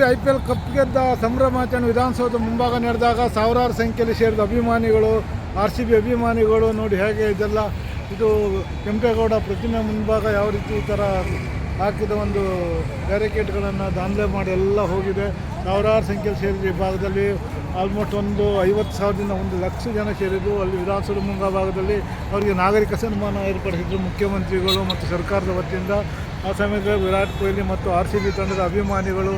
B I P L cup ಗೆದ್ದ ಸಂಭ್ರಮಾಚರಣೆ ವಿಧಾನಸೌಧ ಮುಂಭಾಗ ನಡೆದಾಗ ಸಾವಿರಾರು ಸಂಖ್ಯೆಯಲ್ಲಿ ಸೇರಿದ ಅಭಿಮಾನಿಗಳು, ಆರ್ ಸಿ ಬಿ ಅಭಿಮಾನಿಗಳು ನೋಡಿ ಹೇಗೆ ಇದೆಲ್ಲ, ಇದು ಕೆಂಪೇಗೌಡ ಪ್ರತಿಮೆ ಮುಂಭಾಗ ಯಾವ ರೀತಿ ಈ ಥರ ಹಾಕಿದ ಒಂದು ಬ್ಯಾರಿಕೇಡ್ಗಳನ್ನು ದಾಂಧಲೆ ಮಾಡಿ ಎಲ್ಲ ಹೋಗಿದೆ. ಸಾವಿರಾರು ಸಂಖ್ಯೆಯಲ್ಲಿ ಸೇರಿದ ಈ ಭಾಗದಲ್ಲಿ. ಆಲ್ಮೋಸ್ಟ್ ಒಂದು ಐವತ್ತು ಸಾವಿರದಿಂದ ಒಂದು ಲಕ್ಷ ಜನ ಸೇರಿದ್ದು ಅಲ್ಲಿ ವಿಧಾನಸೌಧ ಮುಂಭಾಗದಲ್ಲಿ. ಅವರಿಗೆ ನಾಗರಿಕ ಸನ್ಮಾನ ಏರ್ಪಡಿಸಿದ್ರು ಮುಖ್ಯಮಂತ್ರಿಗಳು ಮತ್ತು ಸರ್ಕಾರದ ವತಿಯಿಂದ. ಆ ಸಮಯದಲ್ಲಿ ವಿರಾಟ್ ಕೊಹ್ಲಿ ಮತ್ತು ಆರ್ ಸಿ ಬಿ ತಂಡದ ಅಭಿಮಾನಿಗಳು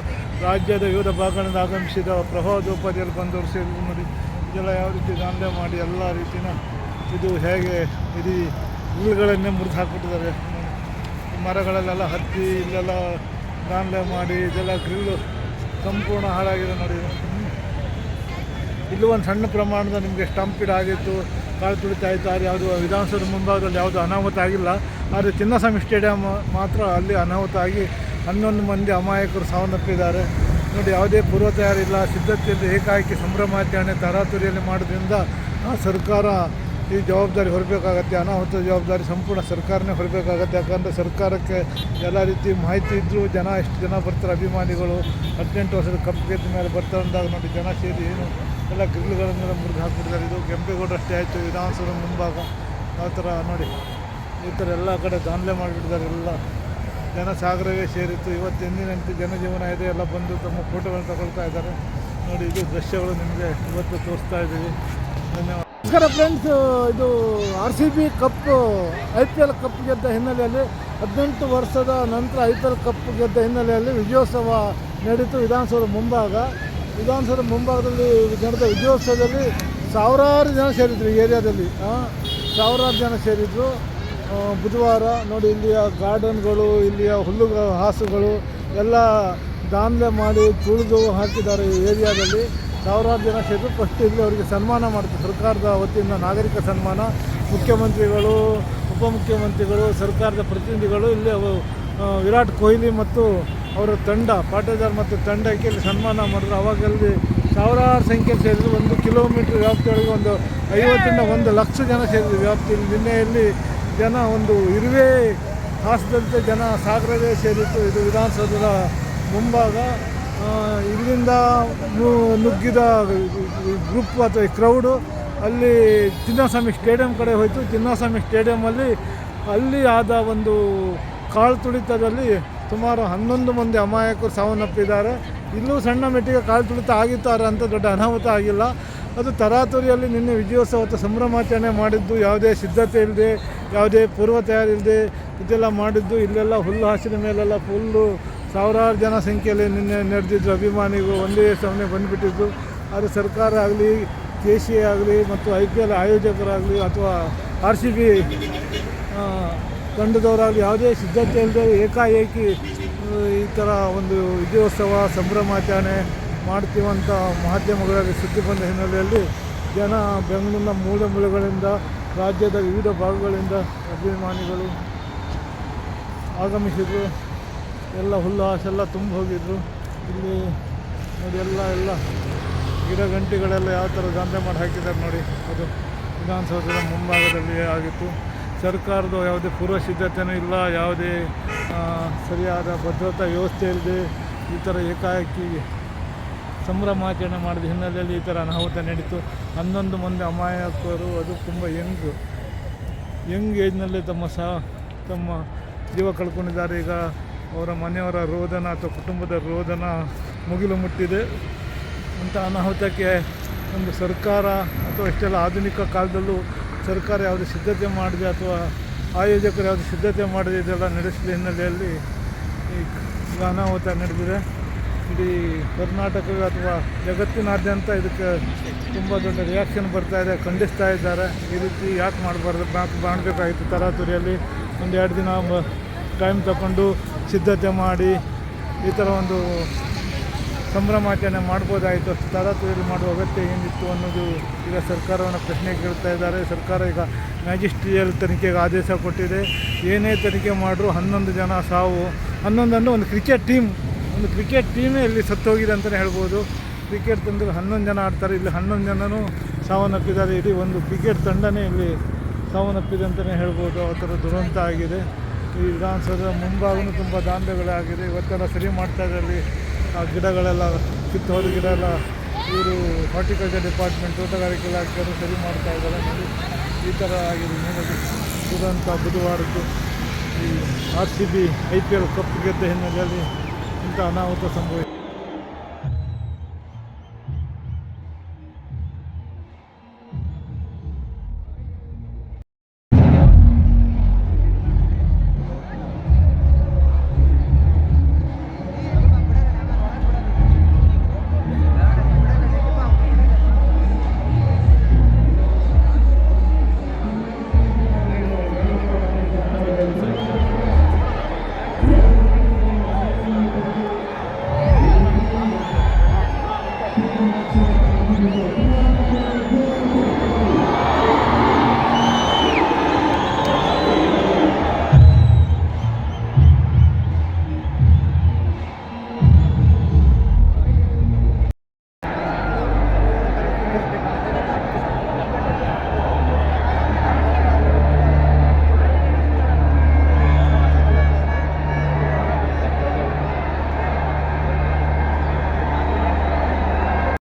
ರಾಜ್ಯದ ವಿವಿಧ ಭಾಗಗಳಿಂದ ಆಗಮಿಸಿದ ಪ್ರವಾಹೋದ್ಯೋಪಾದಿಯಲ್ಲಿ ಬಂದವರು ಸೇರಿ ನೋಡಿ, ಇದೆಲ್ಲ ಯಾವ ರೀತಿ ದಾಂಧೆ ಮಾಡಿ ಎಲ್ಲ ರೀತಿಯ ಇದು ಹೇಗೆ ಇಡೀ ಹುಲ್ಲುಗಳನ್ನೇ ಮುರಿದು ಹಾಕ್ಬಿಟ್ಟಿದ್ದಾರೆ. ಮರಗಳಲ್ಲೆಲ್ಲ ಹತ್ತಿ, ಇಲ್ಲೆಲ್ಲ ದಾಂಧೆ ಮಾಡಿ ಇದೆಲ್ಲ ಗ್ರಿಲ್ಲು ಸಂಪೂರ್ಣ ಹಾಳಾಗಿದೆ ನೋಡಿ. ಇಲ್ಲೂ ಒಂದು ಸಣ್ಣ ಪ್ರಮಾಣದ ನಿಮಗೆ ಸ್ಟಂಪ್ ಆಗಿತ್ತು, ಕಾಲು ತುಳಿತ ಆಯಿತು ಆದರೆ ಯಾವುದು ವಿಧಾನಸೌಧ ಮುಂಭಾಗದಲ್ಲಿ ಯಾವುದು ಅನಾಹುತ ಆಗಿಲ್ಲ. ಆದರೆ ಚಿನ್ನಸ್ವಾಮಿ ಸ್ಟೇಡಿಯಂ ಮಾತ್ರ ಅಲ್ಲಿ ಅನಾಹುತ ಆಗಿ ಹನ್ನೊಂದು ಮಂದಿ ಅಮಾಯಕರು ಸಾವನ್ನಪ್ಪಿದ್ದಾರೆ. ನೋಡಿ, ಯಾವುದೇ ಪೂರ್ವ ತಯಾರಿಲ್ಲ, ಸಿದ್ಧತೆಯಲ್ಲಿ ಏಕಾಏಕಿ ಸಂಭ್ರಮಾಚರಣೆ ತರಾತುರಿಯಲ್ಲಿ ಮಾಡೋದ್ರಿಂದ ಸರ್ಕಾರ ಈ ಜವಾಬ್ದಾರಿ ಹೊರಬೇಕಾಗತ್ತೆ, ಅನಾಹುತ ಜವಾಬ್ದಾರಿ ಸಂಪೂರ್ಣ ಸರ್ಕಾರನೇ ಹೊರಬೇಕಾಗತ್ತೆ. ಯಾಕಂದರೆ ಸರ್ಕಾರಕ್ಕೆ ಎಲ್ಲ ರೀತಿ ಮಾಹಿತಿ ಇದ್ದರೂ ಜನ, ಎಷ್ಟು ಜನ ಬರ್ತಾರೆ ಅಭಿಮಾನಿಗಳು, ಹದಿನೆಂಟು ವರ್ಷದ ಕಪ್ಪು ಗೆದ್ದ ಮೇಲೆ ಬರ್ತಾರೆ ಅಂದಾಗ ನೋಡಿ, ಜನ ಸೇರಿ ಏನು ಎಲ್ಲ ಗ್ರಿಲ್ಗಳನ್ನೆಲ್ಲ ಮುರಿದು ಹಾಕ್ಬಿಡ್ತಾರೆ ಇದು ಕೆಂಪೇಗೌಡರಷ್ಟೇ ಆಯಿತು, ವಿಧಾನಸೌಧ ಮುಂಭಾಗ. ಆ ಥರ ನೋಡಿ. ಈ ಥರ ಎಲ್ಲ ಕಡೆ ದಾಂಧಲೆ ಮಾಡಿಬಿಟ್ಟಿದ್ದಾರೆ ಎಲ್ಲ. ಜನ ಸಾಗರವೇ ಸೇರಿತ್ತು. ಇವತ್ತು ಎಂದಿನಂತೆ ಜನಜೀವನ ಇದೆ, ಎಲ್ಲ ಬಂದು ತಮ್ಮ ಫೋಟೋಗಳನ್ನು ತಗೊಳ್ತಾ ಇದ್ದಾರೆ. ನೋಡಿ, ಇದು ದೃಶ್ಯಗಳು ನಿಮಗೆ ಇವತ್ತು ತೋರಿಸ್ತಾ ಇದ್ದೀವಿ. ಧನ್ಯವಾದ. ನಮಸ್ಕಾರ ಫ್ರೆಂಡ್ಸ್ ಇದು R C B cup I P L cup ಗೆದ್ದ ಹಿನ್ನೆಲೆಯಲ್ಲಿ ಹದಿನೆಂಟು ವರ್ಷದ ನಂತರ ಐ ಪಿ ಎಲ್ ಕಪ್ ಗೆದ್ದ ಹಿನ್ನೆಲೆಯಲ್ಲಿ ವಿಜಯೋತ್ಸವ ನಡೀತು ವಿಧಾನಸೌಧ ಮುಂಭಾಗ. ವಿಧಾನಸೌಧ ಮುಂಭಾಗದಲ್ಲಿ ನಡೆದ ವಿಜಯೋತ್ಸವದಲ್ಲಿ ಸಾವಿರಾರು ಜನ ಸೇರಿದ್ರು ಏರಿಯಾದಲ್ಲಿ. ಸಾವಿರಾರು ಜನ ಸೇರಿದ್ರು. ಬುಧವಾರ ನೋಡಿ ಇಲ್ಲಿಯ ಗಾರ್ಡನ್ಗಳು, ಇಲ್ಲಿಯ ಹುಲ್ಲು ಹಾಸುಗಳು ಎಲ್ಲ ದಾಂಧಲೆ ಮಾಡಿ ತುಳಿದು ಹಾಕಿದ್ದಾರೆ ಈ ಏರಿಯಾದಲ್ಲಿ. ಸಾವಿರಾರು ಜನ ಸೇರಿ ಫಸ್ಟ್ ಇಲ್ಲಿ ಅವರಿಗೆ ಸನ್ಮಾನ ಮಾಡ್ತಾರೆ. ಸರ್ಕಾರದ ವತಿಯಿಂದ ನಾಗರಿಕ ಸನ್ಮಾನ. ಮುಖ್ಯಮಂತ್ರಿಗಳು, ಉಪಮುಖ್ಯಮಂತ್ರಿಗಳು, ಸರ್ಕಾರದ ಪ್ರತಿನಿಧಿಗಳು ಇಲ್ಲಿ ವಿರಾಟ್ ಕೊಹ್ಲಿ ಮತ್ತು ಅವರ ತಂಡ, ಪಾಟೇದಾರ್ ಮತ್ತು ತಂಡಕ್ಕೆ ಇಲ್ಲಿ ಸನ್ಮಾನ ಮಾಡಿದ್ರು. ಅವಾಗಲ್ಲಿ ಸಾವಿರಾರು ಸಂಖ್ಯೆ ಸೇರಿದ್ರು. ಒಂದು ಕಿಲೋಮೀಟ್ರ್ ವ್ಯಾಪ್ತಿಯೊಳಗೆ ಒಂದು ಐವತ್ತರಿಂದ ಒಂದು ಲಕ್ಷ ಜನ ಸೇರಿದ್ರು ವ್ಯಾಪ್ತಿಯಲ್ಲಿ. ನಿನ್ನೆಯಲ್ಲಿ ಜನ ಒಂದು ಇರುವೆ ಹಾಸದಂತೆ ಜನ ಸಾಗರವೇ ಸೇರಿತ್ತು ಇದು ವಿಧಾನಸೌಧದ ಮುಂಭಾಗ. ಇಲ್ಲಿಂದ ನುಗ್ಗಿದ ಗ್ರೂಪ್ ಅಥವಾ ಕ್ರೌಡು ಅಲ್ಲಿ ಚಿನ್ನಸ್ವಾಮಿ ಸ್ಟೇಡಿಯಂ ಕಡೆ ಹೋಯಿತು. ಚಿನ್ನಸ್ವಾಮಿ ಸ್ಟೇಡಿಯಮಲ್ಲಿ ಅಲ್ಲಿ ಆದ ಒಂದು ಕಾಳು ತುಳಿತದಲ್ಲಿ ಸುಮಾರು ಹನ್ನೊಂದು ಮಂದಿ ಅಮಾಯಕರು ಸಾವನ್ನಪ್ಪಿದ್ದಾರೆ. ಇಲ್ಲೂ ಸಣ್ಣ ಮೆಟ್ಟಿಗೆ ಕಾಳು ತುಳಿತ ಆಗಿದ್ದಾರೆ ಅಂತ ದೊಡ್ಡ ಅನಾಹುತ ಆಗಿಲ್ಲ. ಅದು ತರಾತುರಿಯಲ್ಲಿ ನಿನ್ನೆ ವಿಜಯೋತ್ಸವ ಅಥವಾ ಸಂಭ್ರಮಾಚರಣೆ ಮಾಡಿದ್ದು, ಯಾವುದೇ ಸಿದ್ಧತೆ ಇಲ್ಲದೆ ಯಾವುದೇ ಪೂರ್ವ ತಯಾರಿ ಇಲ್ಲದೆ ಇದೆಲ್ಲ ಮಾಡಿದ್ದು, ಇಲ್ಲೆಲ್ಲ ಹುಲ್ಲು ಹಾಸಿನ ಮೇಲೆಲ್ಲ ಫುಲ್ಲು ಸಾವಿರಾರು ಜನ ಸಂಖ್ಯೆಯಲ್ಲಿ ನಿನ್ನೆ ನಡೆದಿದ್ದು, ಅಭಿಮಾನಿಗಳು ಒಂದೇ ಸಮನೆ ಬಂದುಬಿಟ್ಟಿದ್ದು. ಆದರೆ ಸರ್ಕಾರ ಆಗಲಿ, ಕೆ ಸಿ ಆಗಲಿ ಮತ್ತು ಐ ಪಿ ಎಲ್ ಆಯೋಜಕರಾಗಲಿ ಅಥವಾ ಆರ್ ಸಿ ಬಿ ತಂಡದವರಾಗಲಿ ಯಾವುದೇ ಸಿದ್ಧತೆ ಇಲ್ಲದೆ ಏಕಾಏಕಿ, ಈ ಥರ ಒಂದು ವಿಜಯೋತ್ಸವ, ಸಂಭ್ರಮಾಚರಣೆ ಮಾಡ್ತೀವಂತ ಮಾಧ್ಯಮಗಳಲ್ಲಿ ಸುದ್ದಿ ಬಂದ ಹಿನ್ನೆಲೆಯಲ್ಲಿ ಜನ ಬೆಂಗಳೂರಿನ ಮೂಲೆ ಮೂಲೆಗಳಿಂದ ರಾಜ್ಯದ ವಿವಿಧ ಭಾಗಗಳಿಂದ ಅಭಿಮಾನಿಗಳು ಆಗಮಿಸಿದರು. ಎಲ್ಲ ಹುಲ್ಲು ಹಾಸೆಲ್ಲ ತುಂಬ ಹೋಗಿದ್ರು. ಇಲ್ಲಿ ನೋಡಿ, ಎಲ್ಲ ಎಲ್ಲ ಗಿಡ ಗಂಟೆಗಳೆಲ್ಲ ಯಾವ ಥರ ದಂಧೆ ಮಾಡಿ ಹಾಕಿದ್ದಾರೆ ನೋಡಿ. ಅದು ವಿಧಾನಸೌಧದ ಮುಂಭಾಗದಲ್ಲಿ ಆಗಿತ್ತು. ಸರ್ಕಾರದ ಯಾವುದೇ ಪೂರ್ವ ಸಿದ್ಧತೆಯೂ ಇಲ್ಲ, ಯಾವುದೇ ಸರಿಯಾದ ಭದ್ರತಾ ವ್ಯವಸ್ಥೆ ಇಲ್ಲದೆ ಈ ಥರ ಏಕಾಏಕಿ ಸಂಭ್ರಮಾಚರಣೆ ಮಾಡಿದ ಹಿನ್ನೆಲೆಯಲ್ಲಿ ಈ ಥರ ಅನಾಹುತ ನಡೀತು. ಹನ್ನೊಂದು ಮಂದಿ ಅಮಾಯಕರು, ಅದು ತುಂಬ ಯಂಗ್ ಯಂಗ್ ಏಜ್ನಲ್ಲಿ ತಮ್ಮ ಸಹ ತಮ್ಮ ಜೀವ ಕಳ್ಕೊಂಡಿದ್ದಾರೆ. ಈಗ ಅವರ ಮನೆಯವರ ರೋದನ ಅಥವಾ ಕುಟುಂಬದ ರೋದನ ಮುಗಿಲು ಮುಟ್ಟಿದೆ. ಅಂಥ ಅನಾಹುತಕ್ಕೆ ಒಂದು ಸರ್ಕಾರ ಅಥವಾ ಇಷ್ಟೆಲ್ಲ ಆಧುನಿಕ ಕಾಲದಲ್ಲೂ ಸರ್ಕಾರ ಯಾವುದೇ ಸಿದ್ಧತೆ ಮಾಡಿದೆ ಅಥವಾ ಆಯೋಜಕರು ಯಾವುದೇ ಸಿದ್ಧತೆ ಮಾಡಿದೆ ಇದೆಲ್ಲ ನಡೆಸಿದ ಹಿನ್ನೆಲೆಯಲ್ಲಿ ಈ ಅನಾಹುತ ನಡೆದಿದೆ. ಇಡೀ ಕರ್ನಾಟಕ ಅಥವಾ ಜಗತ್ತಿನಾದ್ಯಂತ ಇದಕ್ಕೆ ತುಂಬ ದೊಡ್ಡ ರಿಯಾಕ್ಷನ್ ಬರ್ತಾ ಇದೆ, ಖಂಡಿಸ್ತಾ ಇದ್ದಾರೆ. ಈ ರೀತಿ ಯಾಕೆ ಮಾಡಬಾರ್ದು? ಬ್ಯಾಂಕ್ ಮಾಡಬೇಕಾಗಿತ್ತು ತರಾತುರಿಯಲ್ಲಿ ಒಂದು ಎರಡು ದಿನ ಟೈಮ್ ತಗೊಂಡು ಸಿದ್ಧತೆ ಮಾಡಿ ಈ ಥರ ಒಂದು ಸಂಭ್ರಮಾಚರಣೆ ಮಾಡ್ಬೋದಾಯಿತು. ತರಾತುರಿಯಲ್ಲಿ ಮಾಡುವ ಅಗತ್ಯ ಏನಿತ್ತು ಅನ್ನೋದು ಈಗ ಸರ್ಕಾರವನ್ನು ಪ್ರಶ್ನೆ ಕೇಳ್ತಾ ಇದ್ದಾರೆ. ಸರ್ಕಾರ ಈಗ ಮ್ಯಾಜಿಸ್ಟ್ರಿಯಲ್ ತನಿಖೆಗೆ ಆದೇಶ ಕೊಟ್ಟಿದೆ. ಏನೇ ತನಿಖೆ ಮಾಡಿದ್ರು ಹನ್ನೊಂದು ಜನ ಸಾವು. ಹನ್ನೊಂದನ್ನು ಒಂದು ಕ್ರಿಕೆಟ್ ಟೀಮ್ ಒಂದು ಕ್ರಿಕೆಟ್ ಟೀಮೇ ಇಲ್ಲಿ ಸತ್ತೋಗಿದೆ ಅಂತಲೇ ಹೇಳ್ಬೋದು. ಕ್ರಿಕೆಟ್ ತಂಡದಲ್ಲಿ ಹನ್ನೊಂದು ಜನ ಆಡ್ತಾರೆ. ಇಲ್ಲಿ ಹನ್ನೊಂದು ಜನನೂ ಸಾವನ್ನಪ್ಪಿದ್ದಾರೆ. ಇಡೀ ಒಂದು ಕ್ರಿಕೆಟ್ ತಂಡನೇ ಇಲ್ಲಿ ಸಾವನ್ನಪ್ಪಿದೆ ಅಂತಲೇ ಹೇಳ್ಬೋದು. ಆ ಥರ ದುರಂತ ಆಗಿದೆ. ಈ ವಿಧಾನಸೌಧ ಮುಂಭಾಗನೂ ತುಂಬ ದಾಂಧೆಗಳಾಗಿದೆ ಇವತ್ತೆಲ್ಲ ಸರಿ ಮಾಡ್ತಾ ಇದೆ ಅಲ್ಲಿ. ಆ ಗಿಡಗಳೆಲ್ಲ ಕಿತ್ತೋದ ಗಿಡ ಎಲ್ಲ ಇವರು ಹಾರ್ಟಿಕಲ್ಚರ್ ಡಿಪಾರ್ಟ್ಮೆಂಟ್ ತೋಟಗಾರಿಕೆ ಇಲಾಖೆಯವರು ಸರಿ ಮಾಡ್ತಾ ಇದ್ದಾರೆ. ನೋಡಿ, ಈ ಥರ ಆಗಿದೆ. ನೋಡಿ ದುರಂತ ಬುಧವಾರದ್ದು. ಈ R C B I P L cup ಗೆದ್ದ ಹಿನ್ನೆಲೆಯಲ್ಲಿ Да, на вот этом будет.